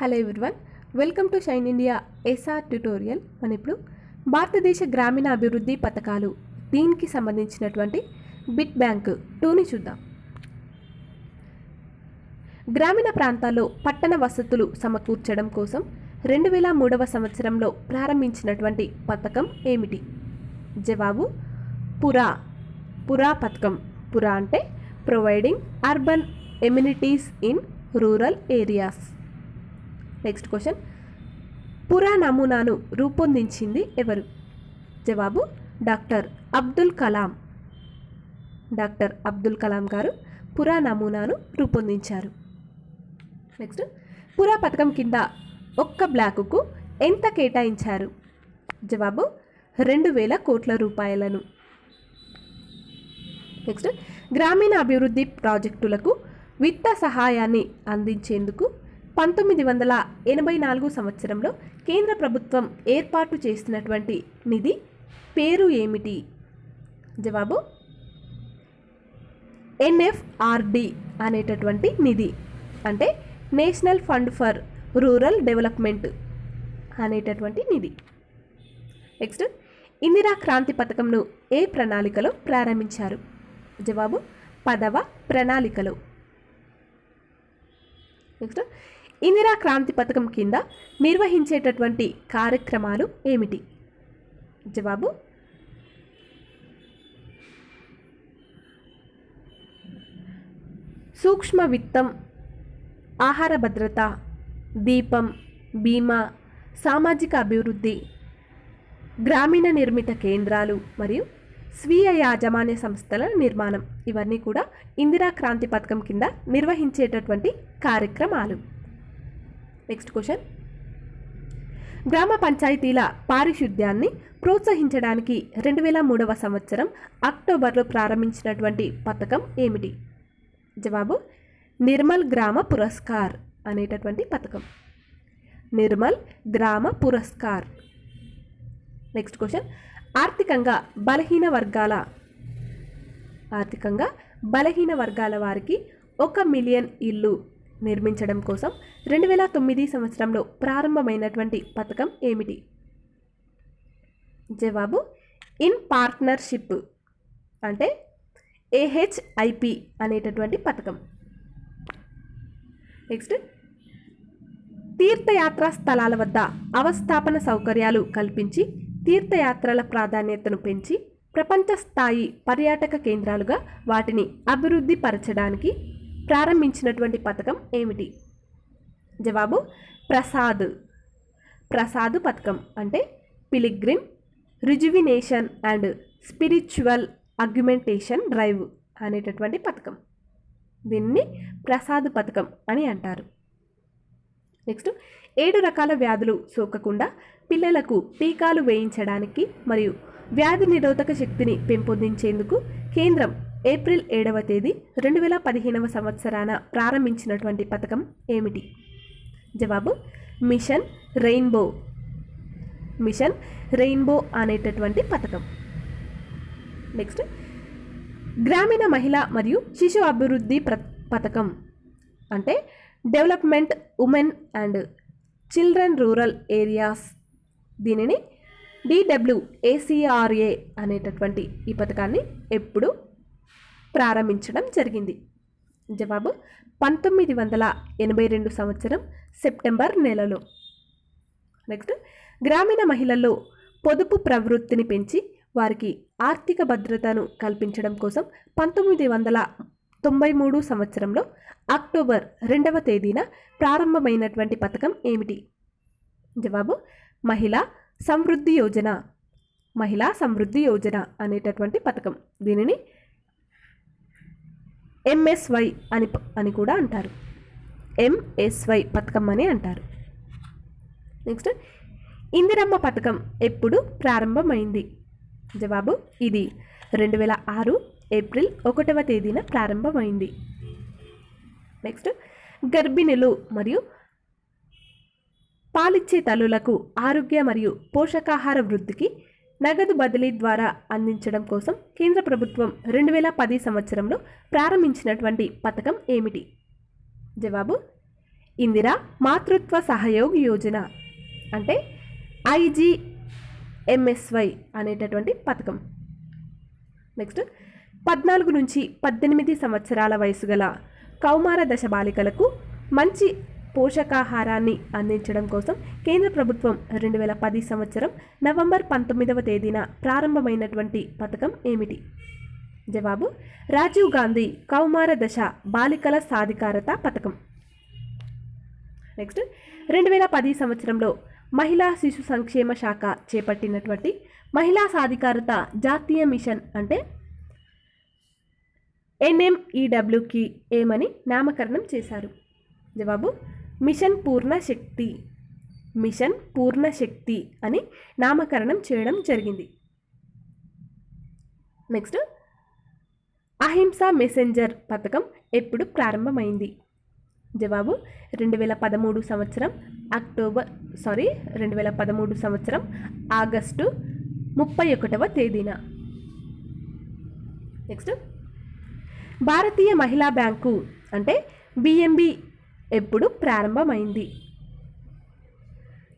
Hello everyone welcome to shine India SR tutorial. మనం ఇప్పుడు భారతదేశ గ్రామీణ అభివృద్ధి పథకాలు దీనికి సంబంధించినటువంటి బిట్ బ్యాంక్ టూని చూద్దాం. గ్రామీణ ప్రాంతాల్లో పట్టణ వసతులు సమకూర్చడం కోసం రెండు వేల మూడవ సంవత్సరంలో ప్రారంభించినటువంటి పథకం ఏమిటి? జవాబు పురా పురా పథకం. పురా అంటే providing urban amenities in rural areas next question PURA నమూనాను రూపొందించింది ఎవరు? జవాబు doctor Abdul Kalam. Doctor Abdul Kalam garu PURA నమూనాను రూపొందించారు. నెక్స్ట్ పురా పథకం కింద ఒక్క బ్లాకుకు ఎంత కేటాయించారు? జవాబు రెండు వేల కోట్ల రూపాయలను. నెక్స్ట్ గ్రామీణ అభివృద్ధి ప్రాజెక్టులకు విత్త సహాయాన్ని అందించేందుకు పంతొమ్మిది వందల ఎనభై నాలుగు సంవత్సరంలో కేంద్ర ప్రభుత్వం ఏర్పాటు చేసినటువంటి నిధి పేరు ఏమిటి? జవాబు ఎన్ఎఫ్ఆర్డి అనేటటువంటి నిధి. అంటే national fund for rural development అనేటటువంటి నిధి. నెక్స్ట్ ఇందిరా క్రాంతి పథకంను ఏ ప్రణాళికలో ప్రారంభించారు? జవాబు పదవ ప్రణాళికలో. నెక్స్ట్ ఇందిరా క్రాంతి పథకం కింద నిర్వహించేటటువంటి కార్యక్రమాలు ఏమిటి? జవాబు? సూక్ష్మ విత్తం ఆహార భద్రత దీపం బీమా సామాజిక అభివృద్ధి గ్రామీణ నిర్మిత కేంద్రాలు మరియు స్వీయ యాజమాన్య సంస్థల నిర్మాణం. ఇవన్నీ కూడా ఇందిరా క్రాంతి పథకం కింద నిర్వహించేటటువంటి కార్యక్రమాలు. నెక్స్ట్ క్వశ్చన్ గ్రామ పంచాయతీల పారిశుద్ధ్యాన్ని ప్రోత్సహించడానికి రెండు వేల మూడవ సంవత్సరం అక్టోబర్లో ప్రారంభించినటువంటి పథకం ఏమిటి? జవాబు నిర్మల్ గ్రామ పురస్కార్ అనేటటువంటి పథకం. నిర్మల్ గ్రామ పురస్కార్. నెక్స్ట్ క్వశ్చన్ ఆర్థికంగా బలహీన వర్గాల ఆర్థికంగా బలహీన వర్గాల వారికి ఒక మిలియన్ ఇల్లు నిర్మించడం కోసం రెండు వేల తొమ్మిది సంవత్సరంలో ప్రారంభమైనటువంటి పథకం ఏమిటి? జవాబు ఇన్ పార్ట్నర్షిప్ అంటే ఏహెచ్ఐపి అనేటటువంటి పథకం. నెక్స్ట్ తీర్థయాత్రా స్థలాల వద్ద అవస్థాపన సౌకర్యాలు కల్పించి తీర్థయాత్రల ప్రాధాన్యతను పెంచి ప్రపంచ స్థాయి పర్యాటక కేంద్రాలుగా వాటిని అభివృద్ధి పరచడానికి ప్రారంభించినటువంటి పథకం ఏమిటి? జవాబు ప్రసాద్. ప్రసాద్ పథకం అంటే pilgrim rejuvenation and spiritual augmentation drive అనేటటువంటి పథకం. దీన్ని ప్రసాద్ పథకం అని అంటారు. నెక్స్ట్ ఏడు రకాల వ్యాధులు సోకకుండా పిల్లలకు టీకాలు వేయించడానికి మరియు వ్యాధి నిరోధక శక్తిని పెంపొందించేందుకు కేంద్రం ఏప్రిల్ ఏడవ తేదీ రెండు వేల పదిహేనవ సంవత్సరాన ప్రారంభించినటువంటి పథకం ఏమిటి? జవాబు మిషన్ రెయిన్బో. మిషన్ రెయిన్బో అనేటటువంటి పథకం. నెక్స్ట్ గ్రామీణ మహిళ మరియు శిశు అభివృద్ధి ప్ర పథకం. అంటే development women and children rural areas. దీనిని డిడబ్ల్యూఏసిఆర్ఏ అనేటటువంటి ఈ పథకాన్ని ఎప్పుడు ప్రారంభించడం జరిగింది. జవాబు పంతొమ్మిది వందల ఎనభై రెండు సంవత్సరం సెప్టెంబర్ నెలలో. నెక్స్ట్ గ్రామీణ మహిళల్లో పొదుపు ప్రవృత్తిని పెంచి వారికి ఆర్థిక భద్రతను కల్పించడం కోసం పంతొమ్మిది వందల తొంభై మూడు సంవత్సరంలో అక్టోబర్ రెండవ తేదీన ప్రారంభమైనటువంటి పథకం ఏమిటి? జవాబు మహిళా సమృద్ధి యోజన. మహిళా సమృద్ధి యోజన అనేటటువంటి పథకం. దీనిని ఎంఎస్వై అని అని కూడా అంటారు. ఎంఎస్వై పథకం అని అంటారు. నెక్స్ట్ ఇందిరమ్మ పథకం ఎప్పుడు ప్రారంభమైంది? జవాబు ఇది రెండు వేల ఆరు ఏప్రిల్ ఒకటవ తేదీన ప్రారంభమైంది. నెక్స్ట్ గర్భిణులు మరియు పాలిచ్చే తల్లులకు ఆరోగ్య మరియు పోషకాహార వృద్ధికి నగదు బదిలీ ద్వారా అందించడం కోసం కేంద్ర ప్రభుత్వం రెండు వేల పది సంవత్సరంలో ప్రారంభించినటువంటి పథకం ఏమిటి? జవాబు ఇందిరా మాతృత్వ సహయోగ్ యోజన అంటే ఐజీఎంఎస్వై అనేటటువంటి పథకం. నెక్స్ట్ పద్నాలుగు నుంచి పద్దెనిమిది సంవత్సరాల వయసు గల కౌమార దశ బాలికలకు మంచి పోషకాహారాన్ని అందించడం కోసం కేంద్ర ప్రభుత్వం రెండు వేల పది సంవత్సరం నవంబర్ పంతొమ్మిదవ తేదీన ప్రారంభమైనటువంటి పథకం ఏమిటి? జవాబు రాజీవ్ గాంధీ కౌమార దశ బాలికల సాధికారత పథకం. నెక్స్ట్ రెండు వేల పది సంవత్సరంలో మహిళా శిశు సంక్షేమ శాఖ చేపట్టినటువంటి మహిళా సాధికారత జాతీయ మిషన్ అంటే ఎన్ఎంఈడబ్ల్యూకి ఏమని నామకరణం చేశారు? జవాబు మిషన్ పూర్ణ శక్తి మిషన్ పూర్ణ శక్తి అని నామకరణం చేయడం జరిగింది. నెక్స్ట్ అహింస మెసెంజర్ పథకం ఎప్పుడు ప్రారంభమైంది? జవాబు రెండు వేల పదమూడు సంవత్సరం అక్టోబర్ సారీ రెండు వేల పదమూడు సంవత్సరం ఆగస్టు ముప్పై ఒకటవ తేదీన. నెక్స్ట్ భారతీయ మహిళా బ్యాంకు అంటే బిఎంబి ఎప్పుడు ప్రారంభమైంది?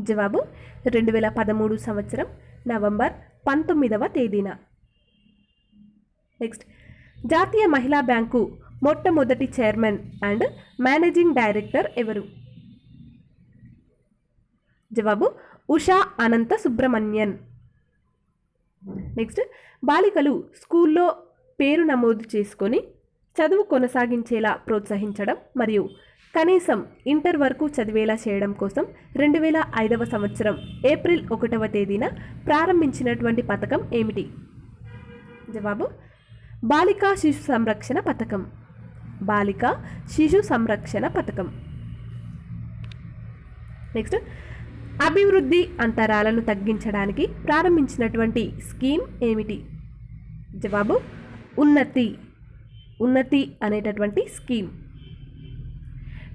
జవాబు రెండు వేల పదమూడు సంవత్సరం నవంబర్ పంతొమ్మిదవ తేదీన. నెక్స్ట్ జాతీయ మహిళా బ్యాంకు మొట్టమొదటి చైర్మన్ అండ్ మేనేజింగ్ డైరెక్టర్ ఎవరు? జవాబు ఉషా అనంత సుబ్రహ్మణ్యన్. నెక్స్ట్ బాలికలు స్కూల్లో పేరు నమోదు చేసుకొని చదువు కొనసాగించేలా ప్రోత్సహించడం మరియు కనీసం ఇంటర్ వరకు చదివేలా చేయడం కోసం రెండు వేల ఐదవ సంవత్సరం ఏప్రిల్ ఒకటవ తేదీన ప్రారంభించినటువంటి పథకం ఏమిటి? జవాబు బాలికా శిశు సంరక్షణ పథకం. బాలికా శిశు సంరక్షణ పథకం. నెక్స్ట్ అభివృద్ధి అంతరాలను తగ్గించడానికి ప్రారంభించినటువంటి స్కీమ్ ఏమిటి? జవాబు ఉన్నతి. ఉన్నతి అనేటటువంటి స్కీమ్.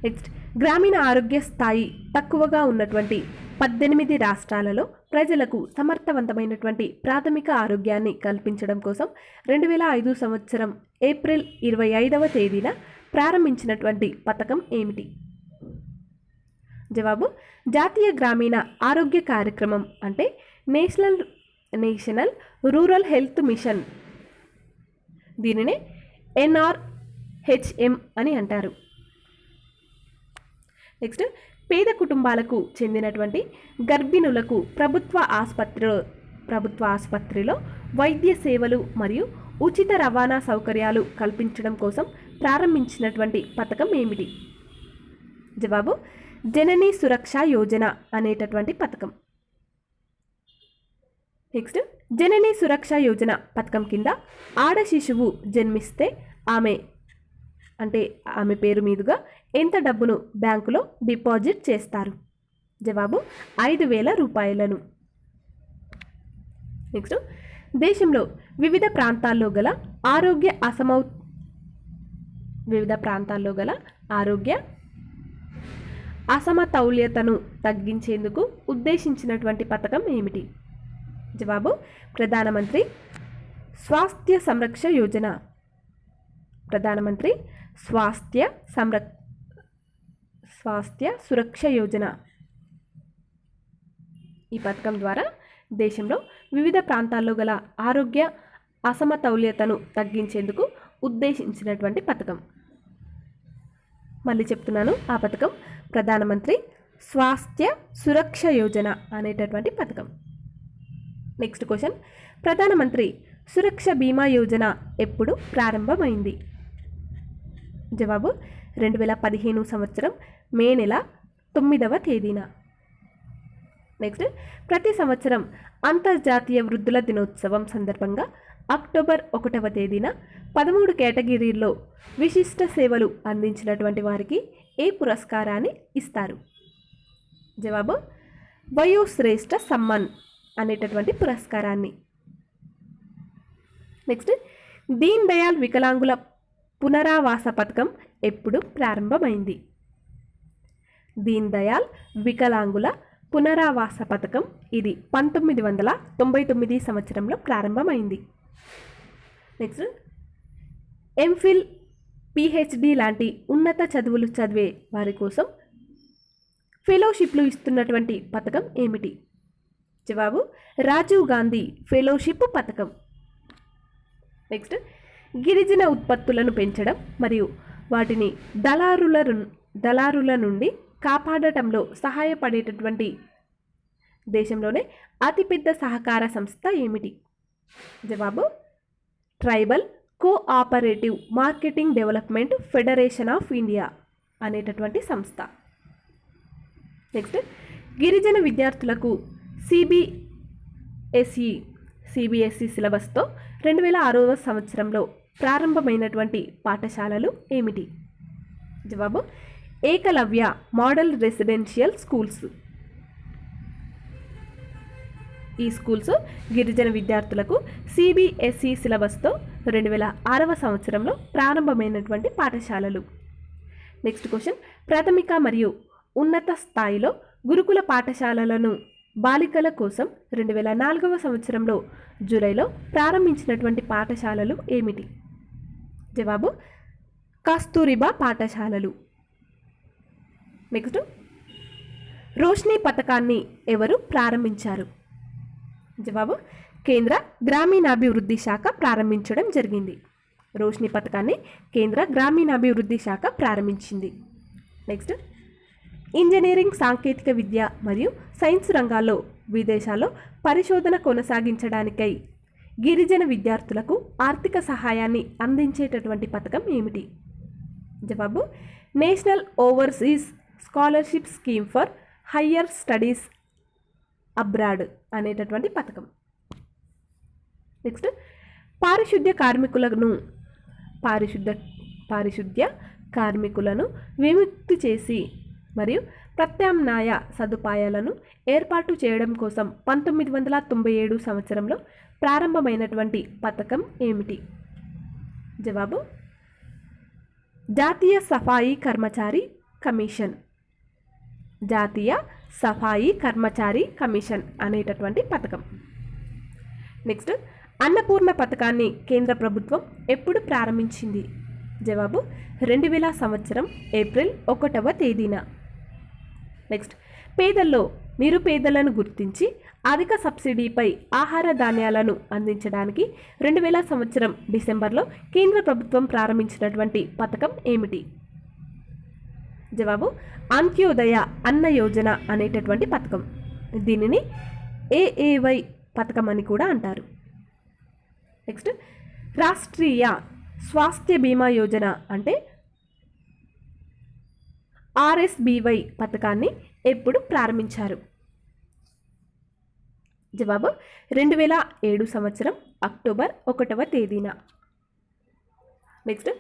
నెక్స్ట్ గ్రామీణ ఆరోగ్య స్థాయి తక్కువగా ఉన్నటువంటి పద్దెనిమిది రాష్ట్రాలలో ప్రజలకు సమర్థవంతమైనటువంటి ప్రాథమిక ఆరోగ్యాన్ని కల్పించడం కోసం రెండు వేల ఐదు సంవత్సరం ఏప్రిల్ ఇరవై ఐదవ తేదీన ప్రారంభించినటువంటి పథకం ఏమిటి? జవాబు జాతీయ గ్రామీణ ఆరోగ్య కార్యక్రమం అంటే national national rural health mission. దీనినే ఎన్ఆర్హెచ్ఎం అని అంటారు. నెక్స్ట్ పేద కుటుంబాలకు చెందినటువంటి గర్భిణులకు ప్రభుత్వ ఆసుపత్రిలో ప్రభుత్వ ఆసుపత్రిలో వైద్య సేవలు మరియు ఉచిత రవాణా సౌకర్యాలు కల్పించడం కోసం ప్రారంభించినటువంటి పథకం ఏమిటి? జవాబు జననీ సురక్ష యోజన అనేటటువంటి పథకం. నెక్స్ట్ జననీ సురక్ష యోజన పథకం కింద ఆడ శిశువు జన్మిస్తే ఆమె అంటే ఆమె పేరు మీదుగా ఎంత డబ్బును బ్యాంకులో డిపాజిట్ చేస్తారు? జవాబు ఐదు వేల రూపాయలను. నెక్స్ట్ దేశంలో వివిధ ప్రాంతాల్లో గల ఆరోగ్య అసమౌ వివిధ ప్రాంతాల్లో గల ఆరోగ్య అసమతౌల్యతను తగ్గించేందుకు ఉద్దేశించినటువంటి పథకం ఏమిటి? జవాబు ప్రధానమంత్రి స్వాస్థ్య సంరక్ష యోజన. ప్రధానమంత్రి స్వాస్థ్య సంరక్ష స్వాస్థ్య సురక్ష యోజన. ఈ పథకం ద్వారా దేశంలో వివిధ ప్రాంతాల్లో గల ఆరోగ్య అసమతౌల్యతను తగ్గించేందుకు ఉద్దేశించినటువంటి పథకం. మళ్ళీ చెప్తున్నాను ఆ పథకం ప్రధానమంత్రి స్వాస్థ్య సురక్ష యోజన అనేటటువంటి పథకం. నెక్స్ట్ క్వశ్చన్ ప్రధానమంత్రి సురక్ష బీమా యోజన ఎప్పుడు ప్రారంభమైంది? జవాబు రెండు వేల పదిహేను సంవత్సరం మే నెల తొమ్మిదవ తేదీన. నెక్స్ట్ ప్రతి సంవత్సరం అంతర్జాతీయ వృద్ధుల దినోత్సవం సందర్భంగా అక్టోబర్ ఒకటవ తేదీన పదమూడు కేటగిరీల్లో విశిష్ట సేవలు అందించినటువంటి వారికి ఏ పురస్కారాన్ని ఇస్తారు? జవాబు వయోశ్రేష్ఠ సమ్మన్ అనేటటువంటి పురస్కారాన్ని. నెక్స్ట్ దీన్ దయాళ్ వికలాంగుల పునరావాస పథకం ఎప్పుడు ప్రారంభమైంది? దీన్ దయాళ్ వికలాంగుల పునరావాస పథకం. ఇది పంతొమ్మిది వందల తొంభై తొమ్మిది సంవత్సరంలో ప్రారంభమైంది. నెక్స్ట్ ఎంఫిల్ పిహెచ్డి లాంటి ఉన్నత చదువులు చదివే వారి కోసం ఫెలోషిప్లు ఇస్తున్నటువంటి పథకం ఏమిటి? జవాబు రాజీవ్ గాంధీ ఫెలోషిప్ పథకం. నెక్స్ట్ గిరిజన ఉత్పత్తులను పెంచడం మరియు వాటిని దళారుల దళారుల నుండి కాపాడటంలో సహాయపడేటటువంటి దేశంలోనే అతిపెద్ద సహకార సంస్థ ఏమిటి? జవాబు tribal cooperative marketing development federation of India అనేటటువంటి సంస్థ. నెక్స్ట్ గిరిజన విద్యార్థులకు సిబిఎస్ఈ సిబిఎస్ఈ సిలబస్తో రెండు వేల ఆరవ సంవత్సరంలో ప్రారంభమైనటువంటి పాఠశాలలు ఏమిటి? జవాబు ఏకలవ్య మోడల్ రెసిడెన్షియల్ స్కూల్స్. ఈ స్కూల్స్ గిరిజన విద్యార్థులకు సిబిఎస్ఈ సిలబస్తో రెండు వేల ఆరవ సంవత్సరంలో ప్రారంభమైనటువంటి పాఠశాలలు. Next question. ప్రాథమిక మరియు ఉన్నత స్థాయిలో గురుకుల పాఠశాలలను బాలికల కోసం రెండు వేల నాలుగవ సంవత్సరంలో జూలైలో ప్రారంభించినటువంటి పాఠశాలలు ఏమిటి? జవాబు కస్తూరిబా పాఠశాలలు. నెక్స్ట్ రోష్ని పథకాన్ని ఎవరు ప్రారంభించారు? జవాబు కేంద్ర గ్రామీణాభివృద్ధి శాఖ ప్రారంభించడం జరిగింది. రోష్ని పథకాన్ని కేంద్ర గ్రామీణాభివృద్ధి శాఖ ప్రారంభించింది. నెక్స్ట్ ఇంజనీరింగ్ సాంకేతిక విద్య మరియు సైన్స్ రంగాల్లో విదేశాల్లో పరిశోధన కొనసాగించడానికై గిరిజన విద్యార్థులకు ఆర్థిక సహాయాన్ని అందించేటటువంటి పథకం ఏమిటి? జవాబు national overseas scholarship scheme for higher studies abroad అనేటటువంటి పథకం. నెక్స్ట్ పారిశుద్ధ్య కార్మికులను పారిశుద్ధ పారిశుద్ధ్య కార్మికులను విముక్తి చేసి మరియు ప్రత్యామ్నాయ సదుపాయాలను ఏర్పాటు చేయడం కోసం పంతొమ్మిది వందల తొంభై ఏడు సంవత్సరంలో ప్రారంభమైనటువంటి పథకం ఏమిటి? జవాబు జాతీయ సఫాయి కర్మచారి కమిషన్. జాతీయ సఫాయి కర్మచారి కమిషన్ అనేటటువంటి పథకం. నెక్స్ట్ అన్నపూర్ణ పథకాన్ని కేంద్ర ప్రభుత్వం ఎప్పుడు ప్రారంభించింది? జవాబు రెండు వేల సంవత్సరం ఏప్రిల్ ఒకటవ తేదీన. నెక్స్ట్ పేదల్లో నిరుపేదలను గుర్తించి అధిక సబ్సిడీపై ఆహార ధాన్యాలను అందించడానికి రెండు వేల సంవత్సరం డిసెంబర్లో కేంద్ర ప్రభుత్వం ప్రారంభించినటువంటి పథకం ఏమిటి? జవాబు అంత్యోదయ అన్న యోజన అనేటటువంటి పథకం. దీనిని ఏఏవై పథకం అని కూడా అంటారు. నెక్స్ట్ రాష్ట్రీయ స్వాస్థ్య బీమా యోజన అంటే ఆర్ఎస్బివై పథకాన్ని ఎప్పుడు ప్రారంభించారు? జవాబు రెండు వేల ఏడు సంవత్సరం అక్టోబర్ ఒకటవ తేదీన. నెక్స్ట్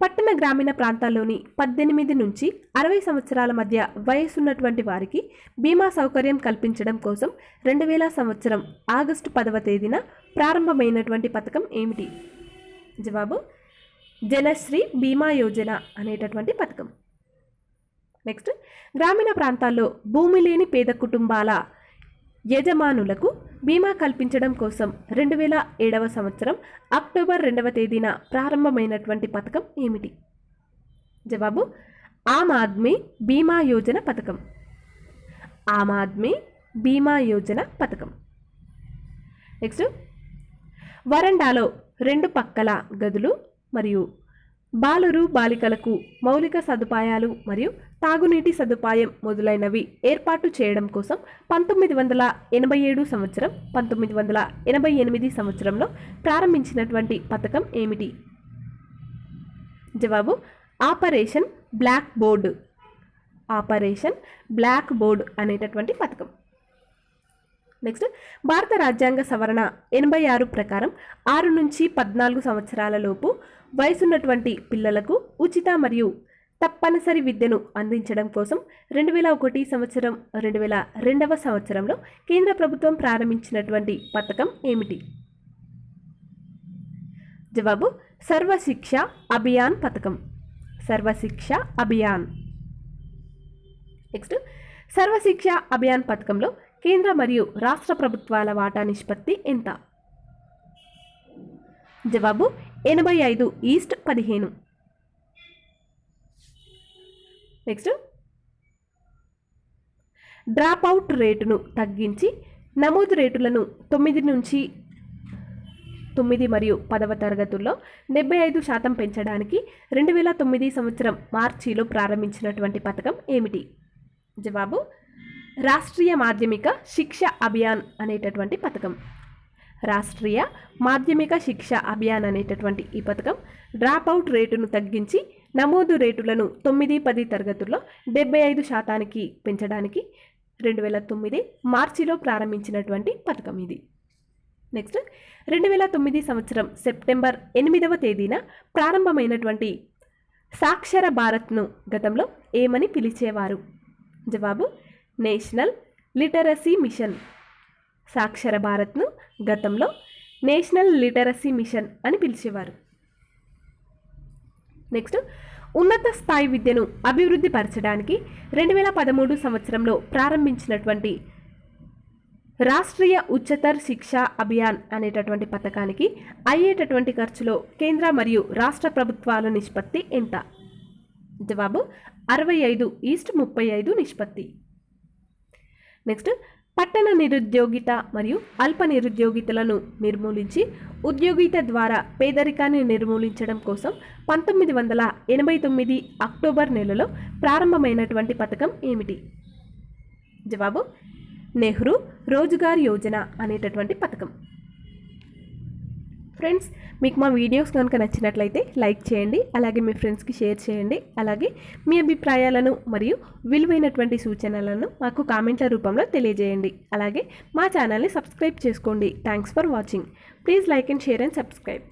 పట్టణ గ్రామీణ ప్రాంతాల్లోని పద్దెనిమిది నుంచి అరవై సంవత్సరాల మధ్య వయసున్నటువంటి వారికి బీమా సౌకర్యం కల్పించడం కోసం రెండు వేల సంవత్సరం ఆగస్టు పదవ తేదీన ప్రారంభమైనటువంటి పథకం ఏమిటి? జవాబు జనశ్రీ బీమా యోజన అనేటటువంటి పథకం. నెక్స్ట్ గ్రామీణ ప్రాంతాల్లో భూమి లేని పేద కుటుంబాల యజమానులకు బీమా కల్పించడం కోసం రెండు వేల ఏడవ సంవత్సరం అక్టోబర్ రెండవ తేదీన ప్రారంభమైనటువంటి పథకం ఏమిటి? జవాబు ఆమ్ ఆద్మీ బీమా యోజన పథకం. ఆమ్ ఆద్మీ బీమా యోజన పథకం. నెక్స్ట్ వరండాలో రెండు పక్కల గదులు మరియు బాలురు బాలికలకు మౌలిక సదుపాయాలు మరియు తాగునీటి సదుపాయం మొదలైనవి ఏర్పాటు చేయడం కోసం పంతొమ్మిది వందల ఎనభై ఏడు సంవత్సరం పంతొమ్మిది వందల ఎనభై ఎనిమిది సంవత్సరంలో ప్రారంభించినటువంటి పథకం ఏమిటి? జవాబు operation blackboard. Operation blackboard అనేటటువంటి పథకం. నెక్స్ట్ భారత రాజ్యాంగ సవరణ ఎనభై ఆరు ప్రకారం ఆరు నుంచి పద్నాలుగు సంవత్సరాల లోపు వయసున్నటువంటి పిల్లలకు ఉచిత మరియు తప్పనిసరి విద్యను అందించడం కోసం రెండు వేల ఒకటి సంవత్సరం రెండు వేల రెండవ సంవత్సరంలో కేంద్ర ప్రభుత్వం ప్రారంభించినటువంటి పథకం ఏమిటి? జవాబు సర్వశిక్ష అభియాన్ పథకం. సర్వశిక్ష అభియాన్. నెక్స్ట్ సర్వశిక్ష అభియాన్ పథకంలో కేంద్ర మరియు రాష్ట్ర ప్రభుత్వాల వాటా నిష్పత్తి ఎంత? జవాబు ఎనభై ఐదు ఈస్ట్ పదిహేను. నెక్స్ట్. డ్రాప్ అవుట్ రేటును తగ్గించి నమోదు రేటులను తొమ్మిది నుంచి తొమ్మిది మరియు పదవ తరగతుల్లో డెబ్బై ఐదు శాతం పెంచడానికి రెండు వేల తొమ్మిది సంవత్సరం మార్చిలో ప్రారంభించినటువంటి పథకం ఏమిటి? జవాబు రాష్ట్రీయ మాధ్యమిక శిక్ష అభియాన్ అనేటటువంటి పథకం. రాష్ట్రీయ మాధ్యమిక శిక్ష అభియాన్ అనేటటువంటి ఈ పథకం డ్రాప్ అవుట్ రేటును తగ్గించి నమోదు రేటులను తొమ్మిది పది తరగతుల్లో డెబ్బై ఐదు శాతానికి పెంచడానికి రెండు వేల తొమ్మిది మార్చిలో ప్రారంభించినటువంటి పథకం ఇది. నెక్స్ట్ రెండు వేల తొమ్మిది సంవత్సరం సెప్టెంబర్ ఎనిమిదవ తేదీన ప్రారంభమైనటువంటి సాక్షర భారత్ను గతంలో ఏమని పిలిచేవారు? జవాబు నేషనల్ లిటరసీ మిషన్. సాక్షర భారత్ను గతంలో నేషనల్ లిటరసీ మిషన్ అని పిలిచేవారు. నెక్స్ట్ ఉన్నత స్థాయి విద్యను అభివృద్ధి పరచడానికి రెండు వేల పదమూడు సంవత్సరంలో ప్రారంభించినటువంటి రాష్ట్రీయ ఉచ్చతర్ శిక్ష అభియాన్ అనేటటువంటి పథకానికి అయ్యేటటువంటి ఖర్చులో కేంద్ర మరియు రాష్ట్ర ప్రభుత్వాల నిష్పత్తి ఎంత? జవాబు అరవై ఐదు ఈస్ట్ ముప్పై ఐదు నిష్పత్తి. నెక్స్ట్ పట్టణ నిరుద్యోగిత మరియు అల్ప నిరుద్యోగితలను నిర్మూలించి ఉద్యోగిత ద్వారా పేదరికాన్ని నిర్మూలించడం కోసం పంతొమ్మిది వందల ఎనభై తొమ్మిది అక్టోబర్ నెలలో ప్రారంభమైనటువంటి పథకం ఏమిటి? జవాబు నెహ్రూ రోజ్గార్ యోజన అనేటటువంటి పథకం. ఫ్రెండ్స్ మీకు మా వీడియోస్ కనుక నచ్చినట్లయితే లైక్ చేయండి అలాగే మీ ఫ్రెండ్స్కి షేర్ చేయండి అలాగే మీ అభిప్రాయాలను మరియు విలువైనటువంటి సూచనలను మాకు కామెంట్ల రూపంలో తెలియజేయండి. అలాగే మా ఛానల్ని సబ్స్క్రైబ్ చేసుకోండి. Thanks for watching please like and share and subscribe